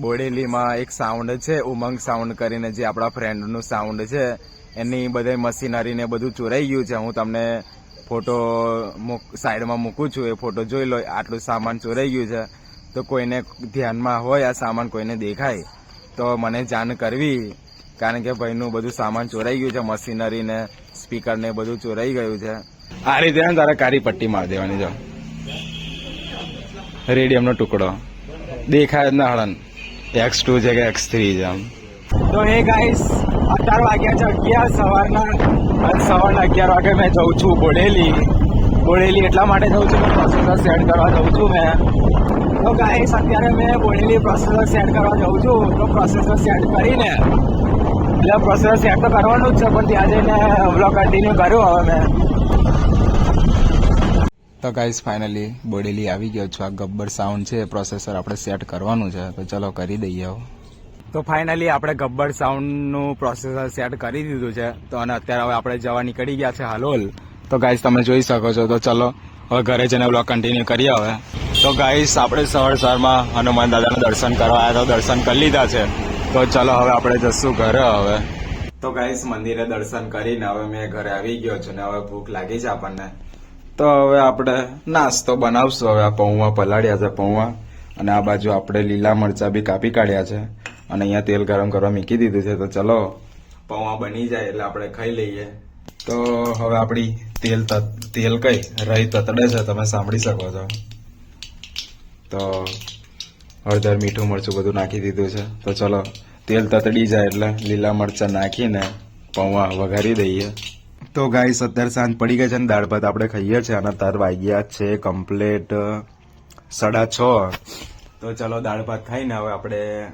બોડેલીમાં એક સાઉન્ડ છે, ઉમંગ સાઉન્ડ કરીને જે આપણા ફ્રેન્ડનું સાઉન્ડ છે, એની બધે મશીનરીને બધું ચોરાઈ ગયું છે. હું તમને ફોટો સાઈડમાં મૂકું છું, એ ફોટો જોઈ લો, આટલું સામાન ચોરાઈ ગયું છે. તો કોઈને ધ્યાનમાં હોય, આ સામાન કોઈને દેખાય, તો મને જાણ કરવી, કારણ કે ભાઈનું બધું સામાન ચોરાઈ ગયું છે, મશીનરી ને સ્પીકર ને બધું ચોરાઈ ગયું છે. આ રીતે તારા કાળી પટ્ટી મારી દેવાની જો. રેડિયમનો ટુકડો. દેખાય જ ના હળન. એક્સ ટુ છે કે એક્સ થ્રી છે આમ તો એ ગાઈસ અત્યાર વાગ્યા છે અગિયાર, સવારના, અને સવારના અગિયાર વાગે મેં જઉં છું બોડેલી. બોડેલી એટલા માટે જઉં છું મેં પ્રોસેસર સેટ કરવા જઉં છું મેં. તો ગાઈસ અત્યારે મેં બોડેલી પ્રોસેસર સેટ કરવા જઉં છું. તો પ્રોસેસર સેટ કરીને, એટલે પ્રોસેસર સેટ તો કરવાનું જ છે, પણ ત્યાં જઈને વ્લોગ કન્ટિન્યુ કર્યો હવે મેં. તો ગાઈસ ફાઇનલી બોડેલી આવી ગયો છું. આ ગબ્બર સાઉન્ડ છે પ્રોસેસર આપણે સેટ કરવાનું છે. તો ચલો કરી દઈએ હવે તો ફાઇનલી આપણે ગબ્બર સાઉન્ડનું પ્રોસેસર સેટ કરી દીધું છે. તો અને અત્યારે હવે આપણે જવા નીકળી ગયા છે હલોલ. તો ગાઈસ તમે જોઈ શકો છો. તો ચલો, હવે ઘરે જઈને બ્લોગ કન્ટિન્યુ કરીએ હવે. તો ગાઈસ આપણે સવાર સવારમાં હનુમાન દાદાના દર્શન કરવા આવ્યા તો દર્શન કરી લીધા છે. તો ચલો, હવે આપણે જશું ઘરે હવે. તો ગાઈસ મંદિરે દર્શન કરીને હવે મેં ઘરે આવી ગયો છું ને હવે ભૂખ લાગી છે આપણને. તો હવે આપણે નાસ્તો બનાવશું. હવે આ પૌવા પલાળ્યા છે પૌવા. અને આ બાજુ આપણે લીલા મરચા બી કાપી કાઢ્યા છે. અને અહીંયા તેલ ગરમ કરવા મૂકી દીધું છે. તો ચલો, પૌવા બની જાય એટલે આપણે ખાઈ લઈએ. તો હવે આપણી તેલ તેલ કઈ? રહી તતડે છે. તમે સાંભળી શકો છો. તો હળદર મીઠું મરચું બધું નાખી દીધું છે. તો ચલો, તેલ તતડી જાય એટલે લીલા મરચા નાખીને પૌવા વઘારી દઈએ. તો ગાઈસ અત્યારે સાંજ પડી ગઈ છે ને, દાળ ભાત આપણે ખાઈએ છીએ અને અત્યારે વાગ્યા છે કમ્પ્લેટ સાડા છ. તો ચલો દાળ ભાત ખાઈને હવે આપણે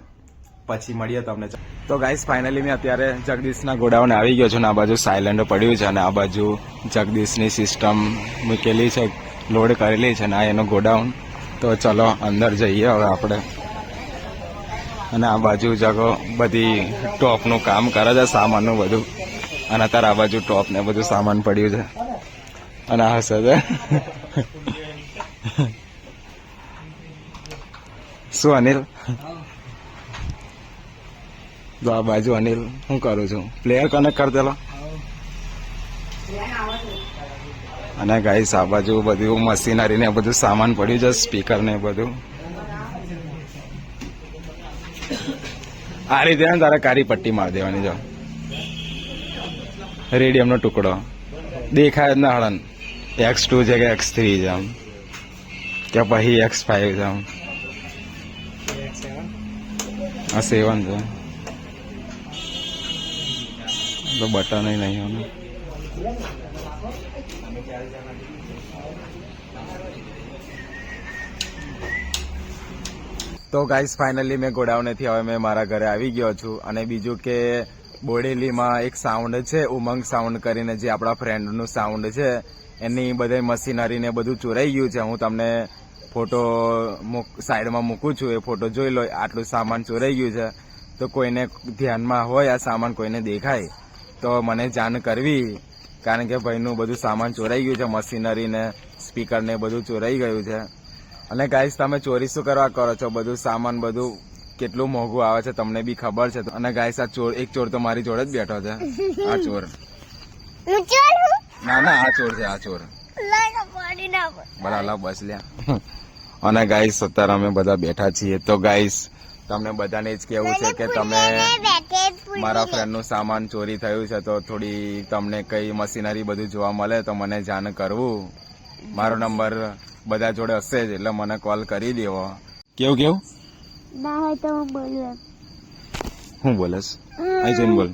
પછી મળીએ તમને. તો ગાઈસ ફાઇનલી મેં અત્યારે જગદીશના ગોડાઉન આવી ગયો છું ને, આ બાજુ સાયલેન્ડ પડ્યું છે અને આ બાજુ જગદીશની સિસ્ટમ મૂકેલી છે લોડ કરેલી છે ને, આ એનો ગોડાઉન. તો ચલો અંદર જઈએ હવે આપણે. અને આ બાજુ જગો બધી ટોપનું કામ કરે છે, સામાનનું બધું. અને અત્યારે આ બાજુ ટોપ ને બધું સામાન પડ્યું છે. અને આ હશે શું અનિલ? તો આ બાજુ અનિલ હું કરું છું? પ્લેયર કનેક્ટ કર દેલો. અને ગાઈસ આ બાજુ બધું મશીનરી ને બધું સામાન પડ્યું છે સ્પીકર ને બધું. આ રીતે તારે કારી પટ્ટી મારી દેવાની જો રેડિયમનો ટુકડો. દેખાય જ ના હળન. એક્સ ટુ છે કે એક્સ થ્રી છે આમ. કે પછી એક્સ ફાઈવ છે આમ. આ સેવન છે. તો બટન નહીં આનું તો ગાઈસ ફાઇનલી મેં ગોડાઉનેથી હવે મેં મારા ઘરે આવી ગયો છું. અને બીજું કે બોડેલીમાં એક સાઉન્ડ છે, ઉમંગ સાઉન્ડ કરીને જે આપણા ફ્રેન્ડનું સાઉન્ડ છે, એની બધી મશીનરીને બધું ચોરાઈ ગયું છે. હું તમને ફોટો સાઈડમાં મૂકું છું, એ ફોટો જોઈ લો, આટલું સામાન ચોરાઈ ગયું છે. તો કોઈને ધ્યાનમાં હોય, આ સામાન કોઈને દેખાય, તો મને જાણ કરવી, કારણ કે ભાઈનું બધું સામાન ચોરાઈ ગયું છે મશીનરીને સ્પીકરને સ્પીકર બધું ચોરાઈ ગયું છે. અને ગાઈસ તમે ચોરી શું કરવા કરો છો? બધું સામાન બધું કેટલું મોંઘું આવે છે તમને બી ખબર છે. અને ગાય આ ચોર એક ચોર તો મારી જોડે જ બેઠો છે. આ ચોર. ના ના આ ચોર છે આ ચોર. બરાબર બસ લ્યા. અને ગાઈસ અત્યારે અમે બધા બેઠા છીએ. તો ગાઈસ તમને બધાને જ કેવું છે કે તમે મારા ફ્રેન્ડનું સામાન ચોરી થયું છે તો થોડી તમને કઈ મશીનરી બધું જોવા મળે તો મને જાણ કરવું. મારો નંબર બધા જોડે હશે જ એટલે મને કોલ કરી દેવો. કેવું કેવું? ના હોય તો હું બોલું હું બોલસ અહીં જઈને બોલ.